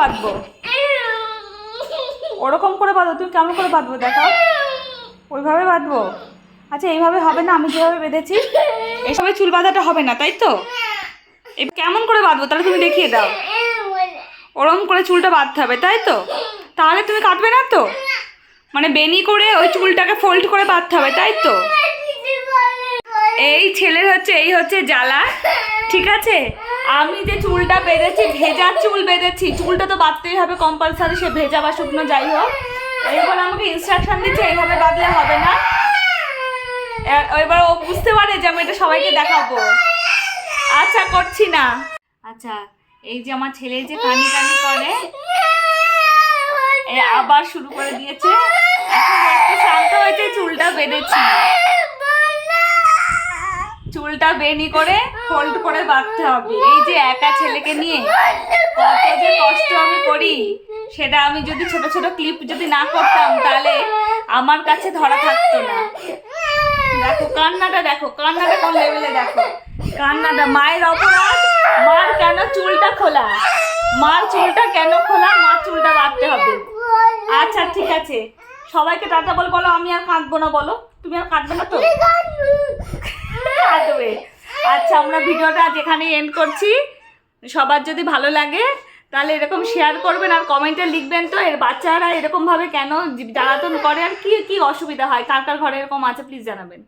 বাঁধবো? ওরকম করে বাঁধবো, তুমি কেমন করে বাঁধবো দেখাও। ওইভাবে বাঁধবো? আচ্ছা এইভাবে হবে না, আমি যেভাবে বেঁধেছি এইভাবে চুল বাঁধাটা হবে না, তাই তো? কেমন করে বাঁধবো, তাহলে তুমি দেখিয়ে দাও। ওরকম করে চুলটা বাঁধতে হবে, তাই তো? তাহলে তুমি কাটবে না তো? মানে বেনি করে ওই চুলটাকে ফোল্ড করে বাঁধতে হবে, তাই তো? এই ছেলের হচ্ছে, এই হচ্ছে জ্বালা, ঠিক আছে? আমি যে চুলটা বেঁধেছি, ভেজা চুল বেঁধেছি, চুলটা তো বাঁধতেই হবে কম্পালসারি সে ভেজা বা শুকনো যাই হোক। এরপর আমাকে ইনস্ট্রাকশন দিচ্ছে, এইভাবে বাঁধলে হবে না। এবার ও বুঝতে পারে যে আমি এটা সবাইকে দেখাবো। আচ্ছা করছি না। আচ্ছা এই যে আমার ছেলে যে কানি কানি করে আবার শুরু করে দিয়েছে। এখন শান্ত হয়েছে চুলটা বেঁধেছি। চুলটা বেনি করে ফোল্ড করে বাঁধতে হবে। এই যে একা ছেলেকে নিয়ে কত যে কষ্ট আমি করি, সেটা আমি যদি ছোট ছোট ক্লিপ যদি না করতাম, তাহলে আমার কাছে ধরা থাকতো না। দেখো, কান্নাটা দেখো, কান্নাটা কোন লেভেলে দেখো। কান্নাটা, মায়ের অপরাধ, মার কেন চুলটা খোলা? মার চুলটা কেন খোলা? মার চুলটা বাঁধতে হবে। আচ্ছা ঠিক আছে। সবাইকে টাটা বলে, বলো, আমি আর কাঁদবো না, বলো। তুমি আর কাঁদবে না তো? আমরা ভিডিওটা আজ এখানেই এন্ড করছি। সবার যদি ভালো লাগে, তাহলে এরকম শেয়ার করবেন আর কমেন্টে লিখবেন তো, এর বাচ্চারা এরকমভাবে কেন জ্বালাতন করে আর কি কি অসুবিধা হয়? কার কার ঘরে এরকম আছে প্লিজ জানাবেন।